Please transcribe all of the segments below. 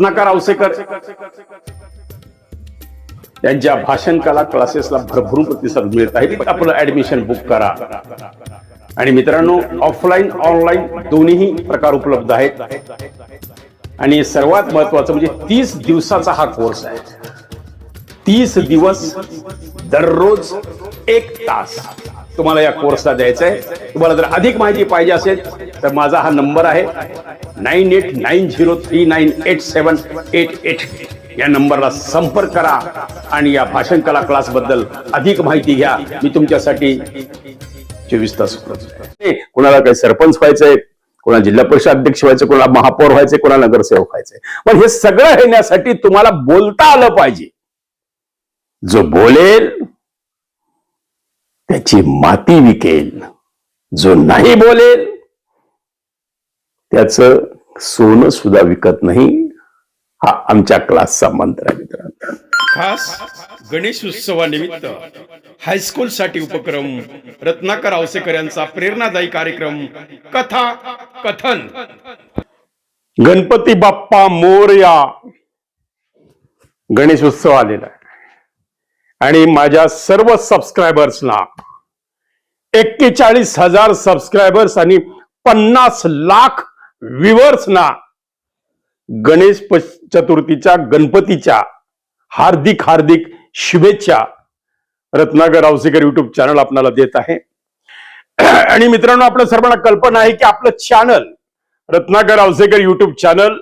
रत्नाकर आवसेकर. यांच्या भाषण कला क्लासेसला भरभरून प्रतिसाद मिळत आहे. आपलं ऍडमिशन बुक करा. आणि मित्रांनो ऑफलाईन ऑनलाईन दोन्ही प्रकार उपलब्ध आहेत. आणि सर्वात महत्वाचं म्हणजे तीस दिवसाचा हा कोर्स आहे. तीस दिवस दररोज एक तास तुम्हाला या कोर्सला द्यायचा आहे तुम्हाला जर अधिक माहिती पाहिजे असेल तर माझा हा नंबर आहे. Nine eight nine zero three nine eight seven eight eight या नंबरला संपर्क करा आणि या भाषण कला क्लासबद्दल अधिक माहिती घ्या मी तुमच्यासाठी चोवीस तास कोणाला काही सरपंच व्हायचंय कोणाला जिल्हा परिषद अध्यक्ष व्हायचं कोणाला महापौर व्हायचे कोणाला नगरसेवक व्हायचंय पण हे सगळं येण्यासाठी तुम्हाला बोलता आलं पाहिजे जो बोलेल त्याची माती विकेल जो नाही बोलेल त्याच सोनं सुद्धा विकत नाही. हा आमच्या क्लासचा मंत्र आहे मित्रांनो. खास गणेश उत्सवानिमित्त हायस्कूल साठी उपक्रम रत्नाकर आवसेकर यांचा प्रेरणादायी कार्यक्रम कथा कथन. गणपती बाप्पा मोरया. गणेश उत्सव आलेला आहे. आणि माझ्या सर्व सबस्क्रायबर्सना एक्केचाळीस हजार सबस्क्रायबर्स आणि पन्नास लाख व्ह्युअर्सना गणेश प- चतुर्थीच्या गणपतीच्या हार्दिक हार्दिक शुभेच्छा रत्नागर रावसेकर युट्यूब चॅनल आपल्याला देत आहे. आणि मित्रांनो आपल्या सर्वांना कल्पना आहे की आपलं channel Ratnakar Rawsekar YouTube channel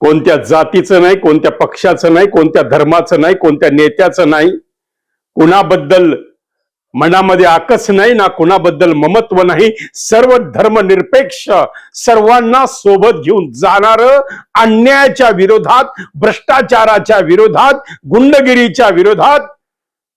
कोणत्या जातीचं नाही कोणत्या पक्षाचं नाही कोणत्या धर्माचं नाही कोणत्या नेत्याचं नाही कुणाबद्दल मनामध्ये आकस नाही ना कुणाबद्दल ममत्व नाही. सर्व धर्मनिरपेक्ष सर्वांना सोबत घेऊन जाणार अन्यायाच्या विरोधात भ्रष्टाचाराच्या विरोधात गुंडगिरीच्या विरोधात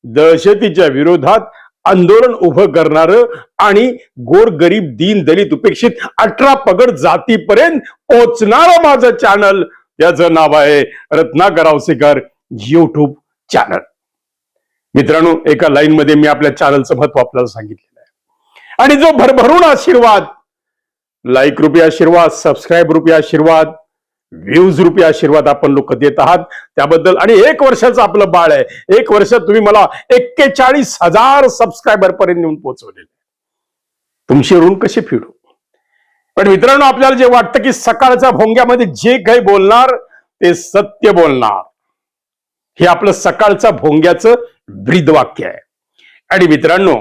दहशतीच्या विरोधात आंदोलन उभं करणार आणि गोरगरीब दीन दलित उपेक्षित अठरा पगड जातीपर्यंत पोचणारं माझं चॅनल याचं नाव आहे रत्नाकर आवसेकर युट्यूब चॅनल मित्रांनो एका लाईन मध्ये मी आपल्या चॅनलचं महत्त्व आपल्याला सांगितलेलं आहे. आणि जो भरभरून आशीर्वाद लाईक रुपये आशीर्वाद सबस्क्राईब रुपये आशीर्वाद व्ह्यूज रुपये आशीर्वाद आपण लोक देत आहात. त्याबद्दल आणि एक वर्षाचं आपलं बाळ आहे. एक वर्ष तुम्ही मला एक्केचाळीस हजार सबस्क्रायबर पर्यंत नेऊन पोहोचवलेले तुमची ऋण कसे फिडू? पण मित्रांनो आपल्याला जे वाटतं की सकाळच्या भोंग्यामध्ये जे काही बोलणार ते सत्य बोलणार. हे आपलं सकाळचा भोंग्याचं ब्रीदवाक्य आहे. आणि मित्रांनो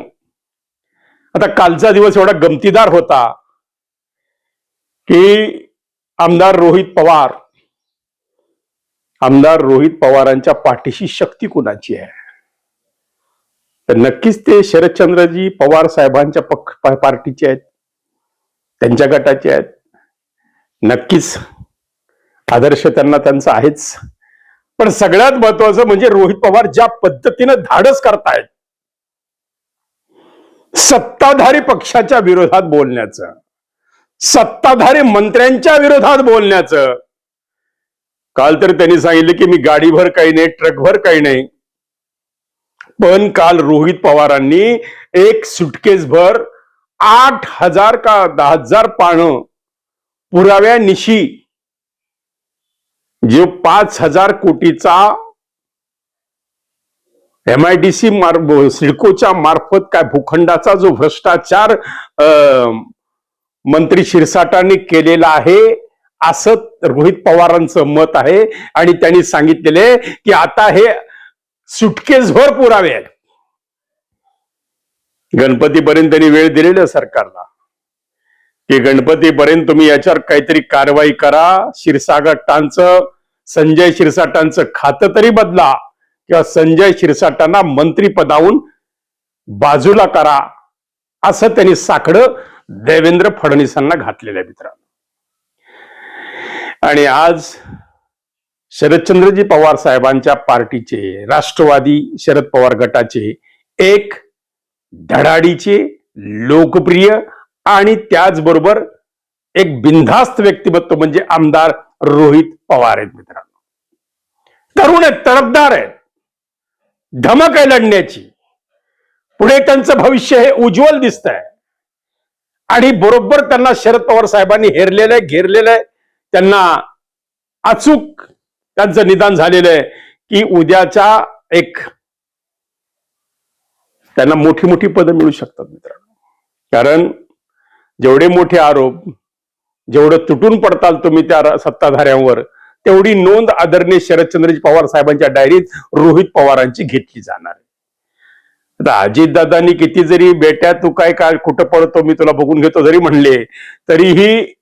आता कालचा दिवस एवढा गमतीदार होता की आमदार रोहित पवार आमदार रोहित पवारांच्या पाठीशी शक्ती कुणाची आहे? तर नक्कीच ते शरदचंद्रजी पवार साहेबांच्या पक्ष पार्टीचे आहेत त्यांच्या गटाचे आहेत. नक्कीच आदर्श त्यांना त्यांचा आहेच. पण सगळ्यात महत्वाचं म्हणजे रोहित पवार ज्या पद्धतीनं धाडस करतायत सत्ताधारी पक्षाच्या विरोधात बोलण्याचं सत्ताधारी मंत्र्यांच्या विरोधात बोलण्याचं. काल तर त्यांनी सांगितलं की मी गाडीभर काही नाही ट्रकभर काही नाही. पण काल रोहित पवारांनी एक सुटकेस भर आठ हजार का दहा हजार पानं पुराव्यानिशी जो पाच हजार कोटीचा एम आय डी सी मार सिडकोच्या मार्फत काय भूखंडाचा जो भ्रष्टाचार अं, मंत्री शिरसाटांनी केलेला आहे असं रोहित पवारांचं मत आहे. आणि त्यांनी सांगितलेले की आता हे सुटकेसभर पुरावे आहेत. गणपतीपर्यंत त्यांनी वेळ दिलेला सरकारला. की गणपतीपर्यंत तुम्ही याच्यावर काहीतरी कारवाई करा. शिरसागटांचं संजय शिरसाटांचं खातं तरी बदला किंवा संजय शिरसाटांना मंत्रीपदावून बाजूला करा. असं त्यांनी साकडं देवेंद्र फडणवीसांना घातलेलं आहे मित्रांनो. आणि आज शरदचंद्रजी पवार साहेबांच्या पार्टीचे राष्ट्रवादी शरद पवार गटाचे एक धडाडीचे लोकप्रिय आणि त्याचबरोबर एक बिनधास्त व्यक्तिमत्व म्हणजे आमदार रोहित पवार आहेत मित्रांनो. तरुण आहेत तडफदार आहेत. धमक आहे लढण्याची. पुढे त्यांचं भविष्य हे उज्ज्वल दिसत आहे आणि बरोबर त्यांना शरद पवार साहेबांनी हेरलेलं आहे घेरलेलं आहे. त्यांना अचूक त्यांचं निदान झालेलं आहे की उद्याच्या एक त्यांना मोठी मोठी पदं मिळू शकतात मित्रांनो. कारण जेवढे मोठे आरोप जेवढं तुटून पडताल तुम्ही त्या सत्ताधाऱ्यांवर तेवढी नोंद आदरणीय शरदचंद्रजी पवार साहेबांच्या डायरीत रोहित पवारांची घेतली जाणार आता अजितदादांनी किती जरी बेट्या तू काय काय कुठं पडतो मी तुला बघून घेतो जरी म्हणले तरीही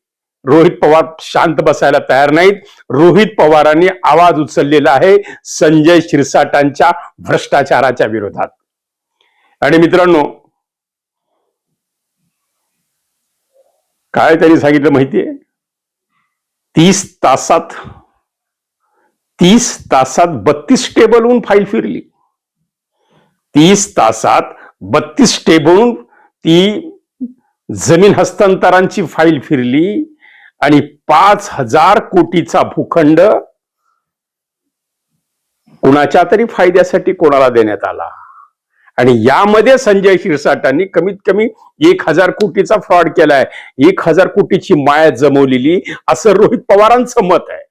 रोहित पवार शांत बसायला तयार नाहीत. रोहित पवारांनी आवाज उचललेला आहे संजय शिरसाटांच्या भ्रष्टाचाराच्या विरोधात. आणि मित्रांनो काय त्यांनी सांगितलं माहितीये? तीस तासात तीस तासात बत्तीस टेबलहून फाईल फिरली. तीस तासात बत्तीस टेबलहून ती जमीन हस्तांतरांची फाईल फिरली आणि पाच हजार कोटीचा भूखंड कुणाच्या तरी फायद्यासाठी कोणाला देण्यात आला? आणि यामध्ये संजय शिरसाटांनी कमीत कमी एक हजार कोटीचा फ्रॉड केलाय. एक हजार कोटीची माया जमवलेली असं रोहित पवारांचं मत आहे.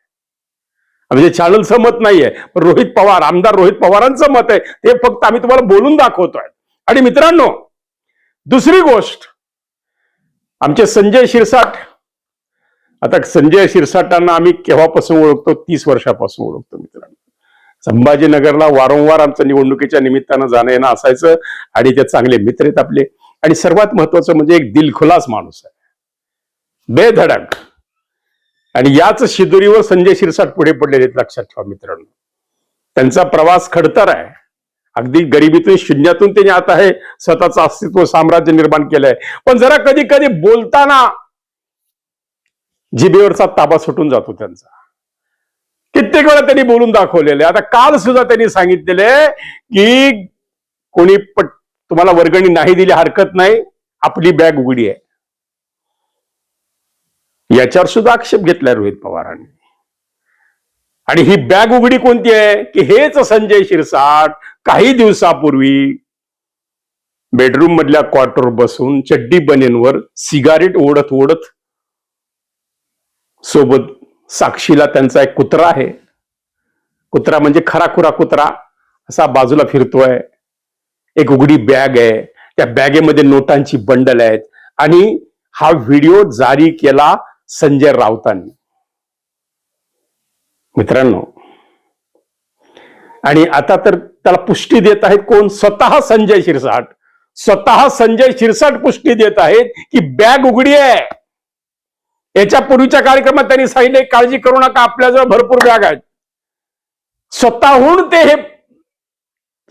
म्हणजे चॅनलचं मत नाहीये पण रोहित पवार आमदार रोहित पवारांचं मत आहे. ते फक्त आम्ही तुम्हाला बोलून दाखवतोय. आणि मित्रांनो दुसरी गोष्ट आमचे संजय शिरसाट आता संजय शिरसाटांना आम्ही केव्हापासून ओळखतो? तीस वर्षापासून ओळखतो मित्रांनो. संभाजीनगरला वारंवार आमचं निवडणुकीच्या निमित्तानं जाणं येणं असायचं आणि ते चांगले मित्र आहेत आपले. आणि सर्वात महत्वाचं म्हणजे एक दिलखुलास माणूस आहे. बेधडक. आणि याच शिदुरीवर संजय शिरसाट पुढे पडलेले आहेत लक्षात ठेवा मित्रांनो. त्यांचा प्रवास खडतर आहे. अगदी गरिबीतून शून्यातून त्यांनी आता हे स्वतःचं अस्तित्व साम्राज्य निर्माण केलंय. पण जरा कधी कधी बोलताना जिबेवरचा ताबा सुटून जातो त्यांचा. कित्येक वेळा त्यांनी बोलून दाखवलेले. आता काल सुद्धा त्यांनी सांगितलेले की कोणी पट तुम्हाला वर्गणी नाही दिली हरकत नाही आपली बॅग उघडी आहे. याच्यावर सुद्धा आक्षेप घेतलाय रोहित पवारांनी. आणि ही बॅग उघडी कोणती आहे? की हेच संजय शिरसाट काही दिवसापूर्वी बेडरूम मधल्या क्वार्टर बसून चड्डी बनेनवर सिगारेट ओढत ओढत सोबत साक्षीला त्यांचा एक कुत्रा आहे. कुत्रा म्हणजे खरा खुरा कुत्रा असा बाजूला फिरतोय. एक उघडी बॅग आहे. त्या बॅगेमध्ये नोटांची बंडल आहेत. आणि हा व्हिडिओ जारी केला संजय राऊतांनी. मित्रांनो आणि आता तर त्याला पुष्टी देत आहेत कोण? स्वतः संजय शिरसाट. स्वतः संजय शिरसाट पुष्टी देत आहेत की बॅग उघडी आहे. याच्या पूर्वीच्या कार्यक्रमात त्यांनी सांगितले काळजी करू नका आपल्याजवळ भरपूर बॅग आहेत. स्वतःहून ते हे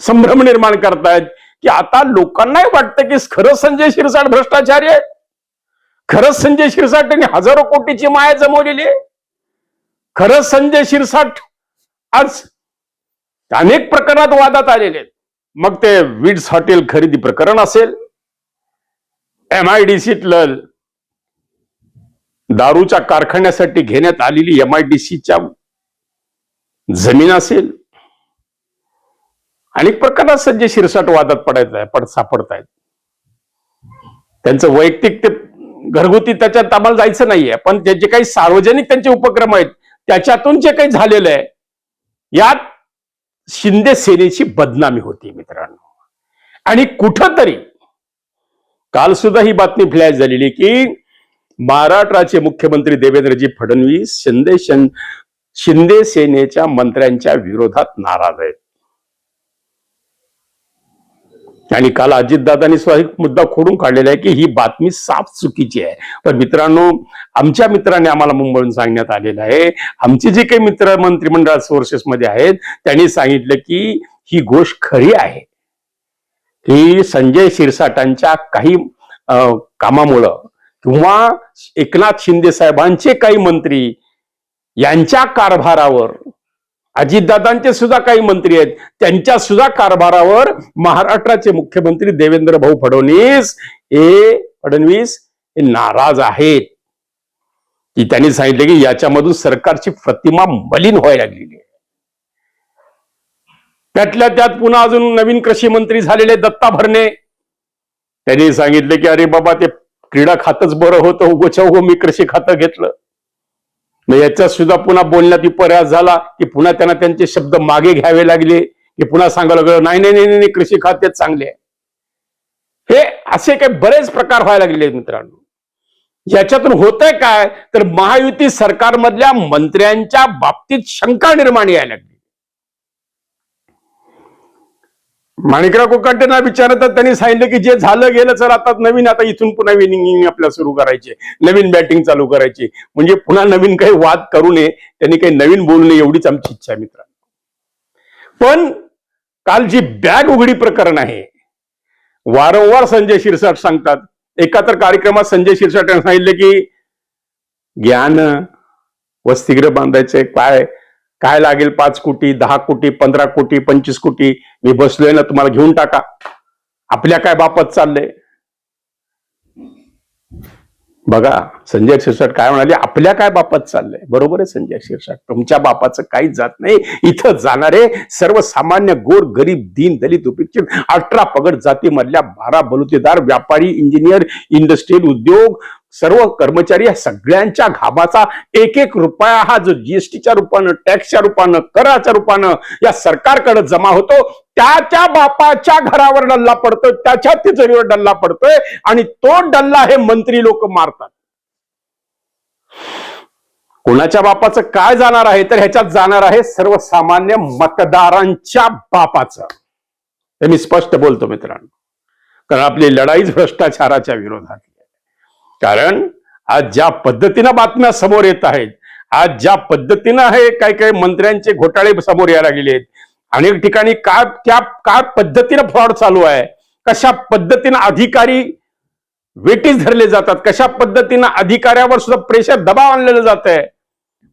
संभ्रम निर्माण करतायत की आता लोकांनाही वाटतं की खरंच संजय शिरसाट भ्रष्टाचारी आहे. खरंच संजय शिरसाट यांनी हजारो कोटीची माया जमवलेली आहे. खरंच संजय शिरसाट आज अनेक प्रकरणात वादात आलेले आहेत. मग ते विड्स हॉटेल खरेदी प्रकरण असेल एम आय डी सीतलं दारूच्या कारखान्यासाठी घेण्यात आलेली एम आय डी सीच्या जमीन असेल. अनेक प्रकारात संजय शिरसाट वादात पडायचं आहे पड सापडतायत. त्यांचं वैयक्तिक ते घरगुती त्याच्यात आम्हाला जायचं नाहीये पण ते जे काही सार्वजनिक त्यांचे उपक्रम आहेत त्याच्यातून जे काही झालेलं आहे यात शिंदे सेनेची बदनामी होती मित्रांनो. आणि कुठंतरी काल सुद्धा ही बातमी फ्लॅश झालेली की महाराष्ट्राचे मुख्यमंत्री देवेंद्रजी फडणवीस शिंदे शिंदे सेनेच्या मंत्र्यांच्या विरोधात नाराज आहेत. आणि काल अजितदादांनी सुद्धा एक मुद्दा खोडून काढलेला आहे की ही बातमी साफ चुकीची आहे. पण मित्रांनो आमच्या मित्रांनी आम्हाला मुंबईहून सांगण्यात आलेलं आहे. आमचे जे काही मित्र मंत्रिमंडळ सोर्सेस मध्ये आहेत त्यांनी सांगितलं की ही गोष्ट खरी आहे. की संजय शिरसाटांच्या काही अं, कामामुळं किंवा एकनाथ शिंदे साहेबांचे काही मंत्री यांच्या कारभारावर अजितदादांचे सुद्धा काही मंत्री आहेत त्यांच्या सुद्धा कारभारावर महाराष्ट्राचे मुख्यमंत्री देवेंद्र भाऊ फडणवीस हे फडणवीस हे नाराज आहेत. की त्यांनी सांगितले की याच्यामधून सरकारची प्रतिमा मलिन व्हायला लागलेली आहे. त्यातल्या त्यात पुन्हा अजून नवीन कृषी मंत्री झालेले दत्ता भरणे. त्यांनी सांगितले की अरे बाबा ते क्रीडा खातच बरं होतं उगोच्या उगो मी कृषी खातं घेतलं. मग याचा सुद्धा पुन्हा बोलण्यात पर्यास झाला की पुन्हा त्यांना त्यांचे शब्द मागे घ्यावे लागले की पुन्हा सांगायला लागलं नाही नाही नाही नाही कृषी खातेच चांगले आहे. हे असे काही बरेच प्रकार व्हायला लागले मित्रांनो. याच्यातून होतंय काय? तर महायुती सरकारमधल्या मंत्र्यांच्या बाबतीत शंका निर्माण यायला लागली. माणिकराव कोकाटेंना विचारत तर त्यांनी सांगितलं की जे झालं गेलं तर आता नवीन आता इथून पुन्हा इनिंग आपल्या सुरू करायचे नवीन बॅटिंग चालू करायची म्हणजे पुन्हा नवीन काही वाद करू नये त्यांनी काही नवीन बोलू नये एवढीच आमची इच्छा आहे मित्रांनो. पण काल जी बॅग उघडी प्रकरण आहे वारंवार संजय शिरसाट सांगतात. एका तर कार्यक्रमात संजय शिरसाट यांनी सांगितलं की ज्ञान वसतिगृह बांधायचे काय? काय लागेल पाच कोटी दहा कोटी पंधरा कोटी पंचवीस कोटी? मी बसलोय ना तुम्हाला घेऊन टाका. आपल्या काय बापत चाललंय? बघा संजय शिरसाट काय म्हणाले? आपल्या काय बापात चाललंय? बरोबर आहे संजय शिरसाट. तुमच्या बापाचं काहीच जात नाही. इथं जाणारे सर्वसामान्य गोर गरीब दीन दलित उपेक्षित अठरा पगड जातीमधल्या बारा बलुतेदार व्यापारी इंजिनियर इंडस्ट्रियल उद्योग सर्व कर्मचारी या सगळ्यांच्या घाबाचा एक एक रुपया हा जो जीएसटीच्या रूपानं टॅक्सच्या रूपानं कराच्या रूपानं या सरकारकडे जमा होतो त्याच्या बापाच्या घरावर डल्ला पडतोय त्याच्या तिजोरीवर डल्ला पडतोय आणि तो डल्ला हे मंत्री लोक मारतात. कोणाच्या बापाचं काय जाणार आहे तर ह्याच्यात जाणार आहे सर्वसामान्य मतदारांच्या बापाचं. हे मी स्पष्ट बोलतो मित्रांनो. कारण आपली लढाईच भ्रष्टाचाराच्या विरोधात कारण आज ज्या पद्धतीनं बातम्या समोर येत आहेत आज ज्या पद्धतीनं हे काही काही मंत्र्यांचे घोटाळे समोर यायला गेले आहेत अनेक ठिकाणी काय त्या काय पद्धतीनं फ्रॉड चालू आहे कशा पद्धतीनं अधिकारी वेटीस धरले जातात कशा पद्धतीनं अधिकाऱ्यावर सुद्धा प्रेशर दबाव आणलेलं जात आहे.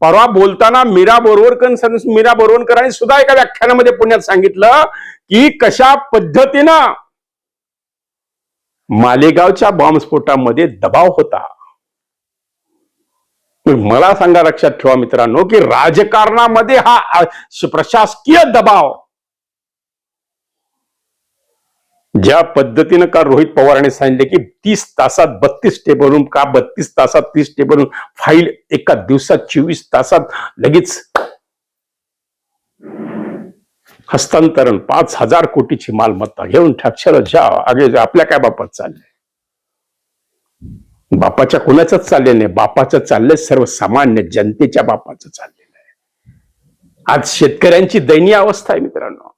परवा बोलताना मीरा बोरवरकर मीरा बोरवणकरांनी सुद्धा एका व्याख्यानामध्ये पुण्यात सांगितलं की कशा पद्धतीनं मालेगावच्या बॉम्बस्फोटामध्ये दबाव होता. मला सांगा लक्षात ठेवा मित्रांनो की राजकारणामध्ये हा प्रशासकीय दबाव. ज्या पद्धतीनं का रोहित पवारांनी सांगितले की तीस तासात बत्तीस टेबलून का बत्तीस तासात तीस टेबलून फाईल एका दिवसात चोवीस तासात लगेच हस्तांतरण पाच हजार कोटीची मालमत्ता घेऊन ठक्षर ज्या आगे जा, आपल्या काय बापात चाललंय? बापाच्या कुणाचंच चालले नाही. बापाचं चाललंय सर्वसामान्य जनतेच्या बापाचं चाललेलं आहे. आज शेतकऱ्यांची दयनीय अवस्था आहे मित्रांनो.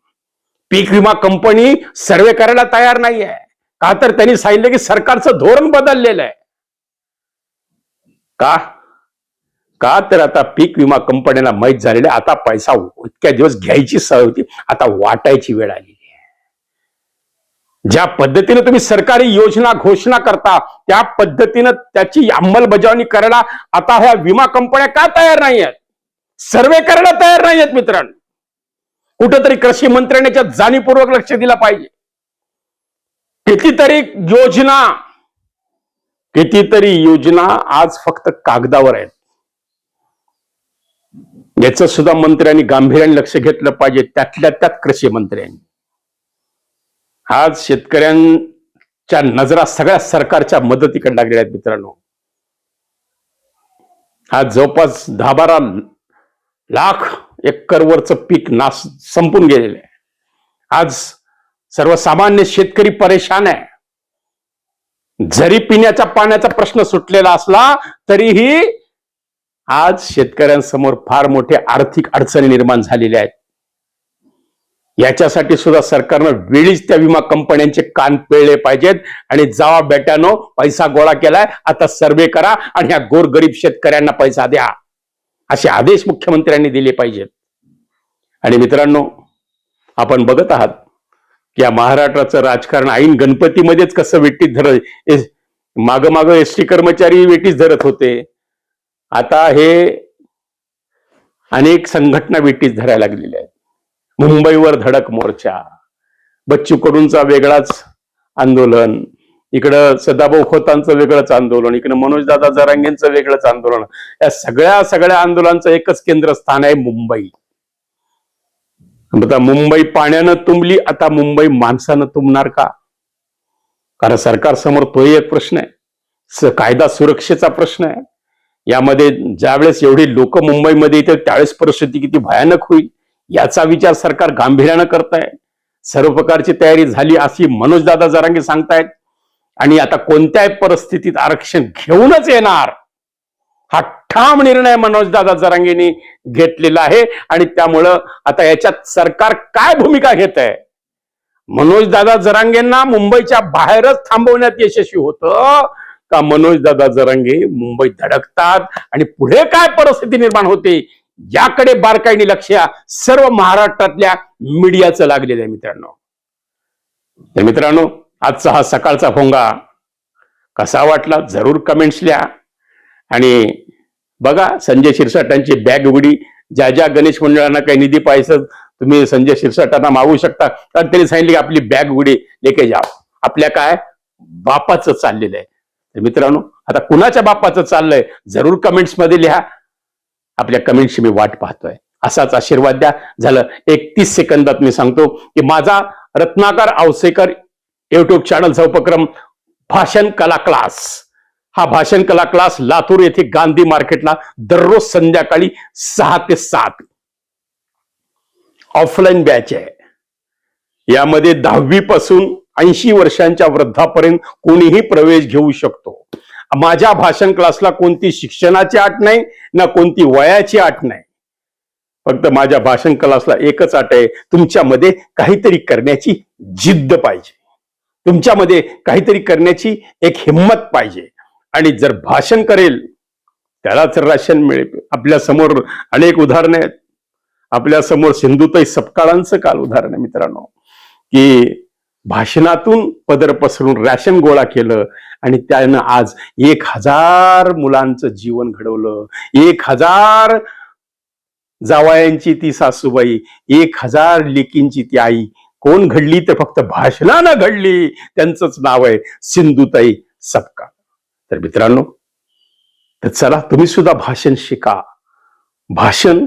पीक विमा कंपनी सर्वे करायला तयार नाही आहे का तर त्यांनी सांगितलं की सरकारचं धोरण बदललेलं आहे. का? का तर आता पीक विमा कंपन्यांना माहीत झालेलं आता पैसा इतक्या दिवस घ्यायची सवय होती. आता वाटायची वेळ आलेली आहे. ज्या पद्धतीने तुम्ही सरकारी योजना घोषणा करता त्या पद्धतीनं त्याची अंमलबजावणी करायला आता ह्या विमा कंपन्या का तयार नाही आहेत सर्वे करायला तयार नाही आहेत मित्रांनो. कुठंतरी कृषी मंत्र्यांनी जाणीवपूर्वक लक्ष दिलं पाहिजे. कितीतरी योजना कितीतरी योजना आज फक्त कागदावर आहेत. याचं सुद्धा मंत्र्यांनी गांभीर्याने लक्ष घेतलं पाहिजे त्यातल्या त्यात कृषी मंत्र्यांनी. आज शेतकऱ्यांच्या नजरा सगळ्या सरकारच्या मदतीकडे लागलेल्या आहेत मित्रांनो. आज जवळपास दहा बारा लाख एकरवरचं पीक नाश संपून गेलेलं आहे. आज सर्वसामान्य शेतकरी परेशान आहे. जरी पिण्याच्या पाण्याचा प्रश्न सुटलेला असला तरीही आज शेतकऱ्यांसमोर फार मोठे आर्थिक अडचणी निर्माण झालेल्या आहेत. याच्यासाठी सुद्धा सरकारनं वेळीच त्या विमा कंपन्यांचे कान पिळले पाहिजेत आणि जावा बेट्यानो पैसा गोळा केलाय आता सर्वे करा आणि ह्या गोरगरीब शेतकऱ्यांना पैसा द्या. असे आदेश मुख्यमंत्र्यांनी दिले पाहिजेत. आणि मित्रांनो आपण बघत आहात की या महाराष्ट्राचं राजकारण ऐन गणपतीमध्येच कसं वेटीत धरत माग माग एस टी कर्मचारी वेटीच धरत होते. आता हे अनेक संघटना वेटीस धरायला लागलेल्या आहेत. मुंबईवर धडक मोर्चा बच्चू कडूंचा वेगळाच आंदोलन इकडं सदाभाऊ खोतांचं वेगळंच आंदोलन इकडं मनोजदादा जरांगेंचं वेगळंच आंदोलन. या सगळ्या सगळ्या आंदोलनाचं एकच केंद्रस्थान आहे मुंबई. आता मुंबई पाण्यानं तुंबली आता मुंबई माणसानं तुंबणार का? कारण सरकार समोर तोही एक प्रश्न आहे. स- कायदा सुरक्षेचा प्रश्न आहे. यामध्ये ज्यावेळेस एवढी लोक मुंबईमध्ये येतील त्यावेळेस परिस्थिती किती भयानक होईल याचा विचार सरकार गांभीर्यानं करत आहे सर्व प्रकारची तयारी झाली अशी मनोजदादा जरांगे सांगतायत. आणि आता कोणत्याही परिस्थितीत आरक्षण घेऊनच येणार. हा ठाम निर्णय मनोजदादा जरांगेंनी घेतलेला आहे. आणि त्यामुळं आता याच्यात सरकार काय भूमिका घेत आहे मनोजदादा जरांगेंना मुंबईच्या बाहेरच थांबवण्यात यशस्वी होतं. का मनोजदादा जरांगे मुंबईत धडकतात? आणि पुढे काय परिस्थिती निर्माण होते? याकडे बारकाईने लक्ष सर्व महाराष्ट्रातल्या मीडियाचं लागलेलं आहे मित्रांनो. तर मित्रांनो आजचा हा सकाळचा भोंगा कसा वाटला जरूर कमेंट्स लिहा. आणि बघा संजय शिरसाटांची बॅग उघडी. ज्या ज्या गणेश मंडळांना काही निधी पाहिजे तुम्ही संजय शिरसाटांना मागू शकता. कारण त्यांनी सांगितले की आपली बॅग उघडी लेके जा आपल्या काय? बापाचं चाललेलं आहे. तर मित्रांनो आता कुणाच्या बापाचं चाललंय जरूर कमेंट्समध्ये लिहा. आपल्या कमेंट्सची मी वाट पाहतोय. असाच आशीर्वाद द्या. झालं एकतीस सेकंदात मी सांगतो की माझा रत्नाकर आवसेकर युट्यूब चॅनलचा उपक्रम भाषण कला क्लास हा भाषण कला क्लास लातूर येथे गांधी मार्केटला दररोज संध्याकाळी सहा ते सात. ऑफलाईन बॅच आहे यामध्ये दहावी पासून ऐंशी वर्षांच्या वृद्धापर्यंत कोणीही प्रवेश घेऊ शकतो. माझ्या भाषण क्लासला कोणती शिक्षणाची आट नाही ना कोणती वयाची आट नाही. फक्त माझ्या भाषण क्लासला एकच आट आहे तुमच्यामध्ये काहीतरी करण्याची जिद्द पाहिजे. तुमच्यामध्ये काहीतरी करण्याची एक हिंमत पाहिजे. आणि जर भाषण करेल त्यालाच राशन मिळेल. आपल्यासमोर अनेक उदाहरणं आहेत. आपल्यासमोर सिंधुताई सपकाळांचं काल उदाहरण आहे मित्रांनो की भाषणातून पदर पसरून रॅशन गोळा केलं आणि त्यानं आज एक हजार मुलांचं जीवन घडवलं. एक हजार जावायांची ती सासूबाई एक हजार लेकींची ती आई. कोण घडली तर फक्त भाषणानं घडली. त्यांचंच नाव आहे सिंधुताई सबका. तर मित्रांनो तर चला तुम्ही सुद्धा भाषण शिका. भाषण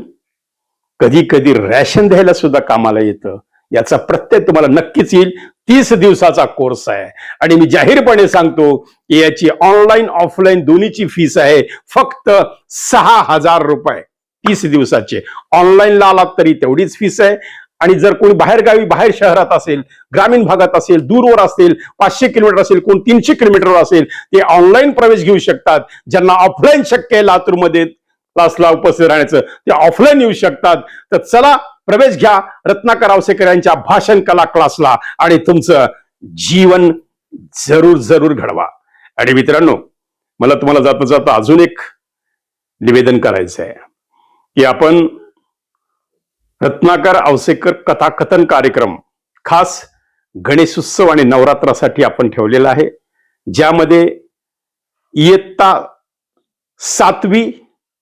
कधी कधी रॅशन द्यायला सुद्धा कामाला येतं. याचा प्रत्यय तुम्हाला नक्कीच येईल. तीस दिवसाचा कोर्स आहे. आणि मी जाहीरपणे सांगतो की याची ऑनलाईन ऑफलाईन दोन्हीची फीस आहे फक्त सहा हजार रुपये. तीस दिवसाचे. ऑनलाईनला आलात तरी तेवढीच फीस आहे. आणि जर कोणी बाहेरगावी बाहेर शहरात असेल ग्रामीण भागात असेल दूरवर असेल पाचशे किलोमीटर असेल कोण तीनशे किलोमीटरवर असेल ते ऑनलाईन प्रवेश घेऊ शकतात. ज्यांना ऑफलाईन शक्य आहे लातूरमध्ये क्लासला उपस्थित राहण्याचं ते ऑफलाईन येऊ शकतात. तर चला प्रवेश घ्या. रत्नाकर आवसेकर यांच्या भाषण कला क्लासला आणि तुमचं जीवन जरूर जरूर घडवा. आणि मित्रांनो मला तुम्हाला जाता जाता अजून एक निवेदन करायचं आहे. की आपण रत्नाकर आवसेकर कथाकथन कार्यक्रम खास गणेशोत्सव आणि नवरात्रासाठी आपण ठेवलेला आहे ज्यामध्ये इयत्ता सातवी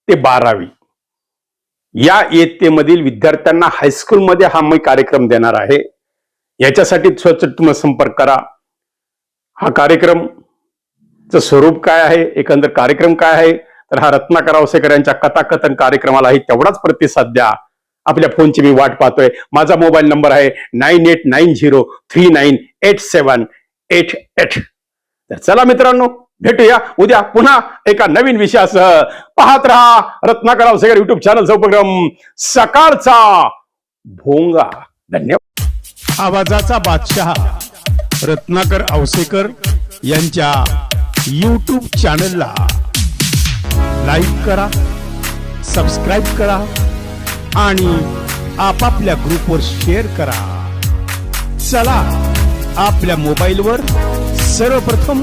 ते बारावी या इयत्तेमधील विद्यार्थ्यांना हायस्कूलमध्ये हा मी कार्यक्रम देणार आहे. याच्यासाठी स्वच्छ तुम्ही संपर्क करा. हा कार्यक्रम स्वरूप काय आहे? एकंदर कार्यक्रम काय आहे? तर हा रत्नाकर आवसेकर यांच्या कथाकथन कार्यक्रमालाही तेवढाच प्रतिसाद द्या. आपल्या फोनची मी वाट पाहतोय. माझा मोबाईल नंबर आहे nine eight nine zero three nine eight seven eight eight. तर चला मित्रांनो भेटूया. उद्या पुन्हा एका नवीन विषयासह. पाहत रहा रत्नाकर आवसेकर युट्यूब चॅनलचा उपक्रम. सकाळचा भोंगा. धन्यवाद. आवाजाचा बादशहा रत्नाकर अवसेकर यांच्या यूट्यूब चॅनलला लाईक करा सबस्क्राईब करा आणि आपापल्या ग्रुपवर शेअर करा. चला आपल्या मोबाईलवर सर्वप्रथम